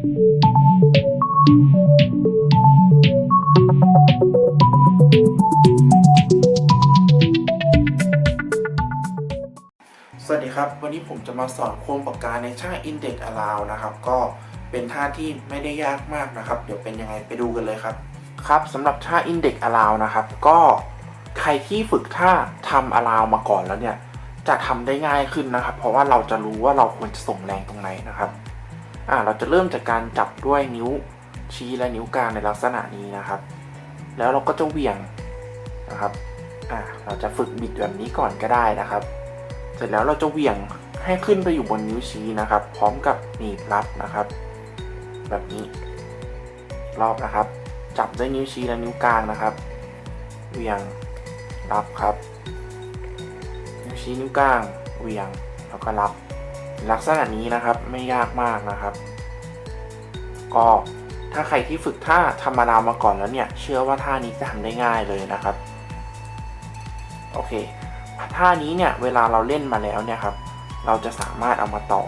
สวัสดีครับ วันนี้ผมจะมาสอนโครงปากกาในท่าง Index Allow นะครับ ก็เป็นท่าที่ไม่ได้ยากมากนะครับ เดี๋ยวเป็นยังไงไปดูกันเลยครับ ครับสำหรับท่า Index Allow นะครับ ก็ใครที่ฝึกท่าทำ Allow มาก่อนแล้วเนี่ย จะทำได้ง่ายขึ้นนะครับ เพราะว่าเราจะรู้ว่าเราควรจะส่งแรงตรงไหนนะครับ อ่าเราจะเริ่มจากการจับด้วยนิ้วชี้และนิ้วกลางในลักษณะนี้นะครับ แล้วเราก็จะเหวี่ยงนะครับอ่าเราจะฝึกบิดแบบนี้ก่อนก็ได้นะครับ เสร็จแล้วเราจะเหวี่ยงให้ขึ้นไปอยู่บนนิ้วชี้นะครับ พร้อมกับหนีบรับนะครับ แบบนี้รอบนะครับ จับด้วยนิ้วชี้และนิ้วกลางนะครับเหวี่ยงรับครับ นิ้วชี้นิ้วกลางเหวี่ยงแล้วก็รับ ลักษณะนี้นะครับไม่ยากมากนะครับ ก็ถ้าใครที่ฝึกท่าธรรมดามาก่อนแล้วเนี่ย เชื่อว่าท่านี้จะทำได้ง่ายเลยนะครับ โอเค ท่านี้เนี่ยเวลาเราเล่นมาแล้วเนี่ยครับ เราจะสามารถเอามาต่อ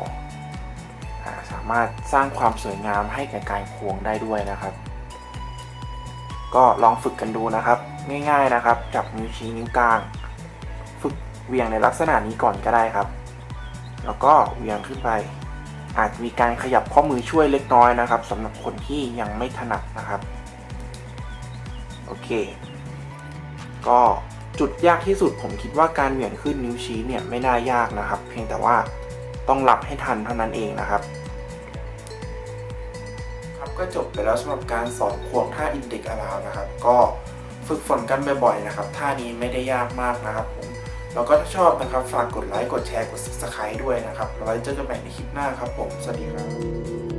อสามารถสร้างความสวยงามให้แก่การควงได้ด้วยนะครับ ก็ลองฝึกกันดูนะครับ ง่าย ๆนะครับ จับนิ้วชี้นิ้วกลาง ฝึกเวียงในลักษณะนี้ก่อนก็ได้ครับ แล้วก็เหวี่ยงขึ้นไป อาจมีการขยับข้อมือช่วยเล็กน้อยนะครับสำหรับคนที่ยังไม่ถนัดนะครับ โอเค ก็จุดยากที่สุดผมคิดว่าการเหวี่ยงขึ้นนิ้วชี้เนี่ยไม่น่ายากนะครับ เพียงแต่ว่าต้องหลับให้ทันเท่านั้นเองนะครับครับก็จบไปแล้วสำหรับการสอนควงท่าอินเด็กอลาวนะครับ ก็ฝึกฝนกันบ่อยๆนะครับท่านี้ไม่ได้ยากมากนะครับผม แล้วก็ถ้าชอบนะครับ ฝากกดไลค์ กดแชร์ กด subscribe ด้วยนะครับแล้วเจอกันใหม่ในคลิปหน้าครับผม สวัสดีครับ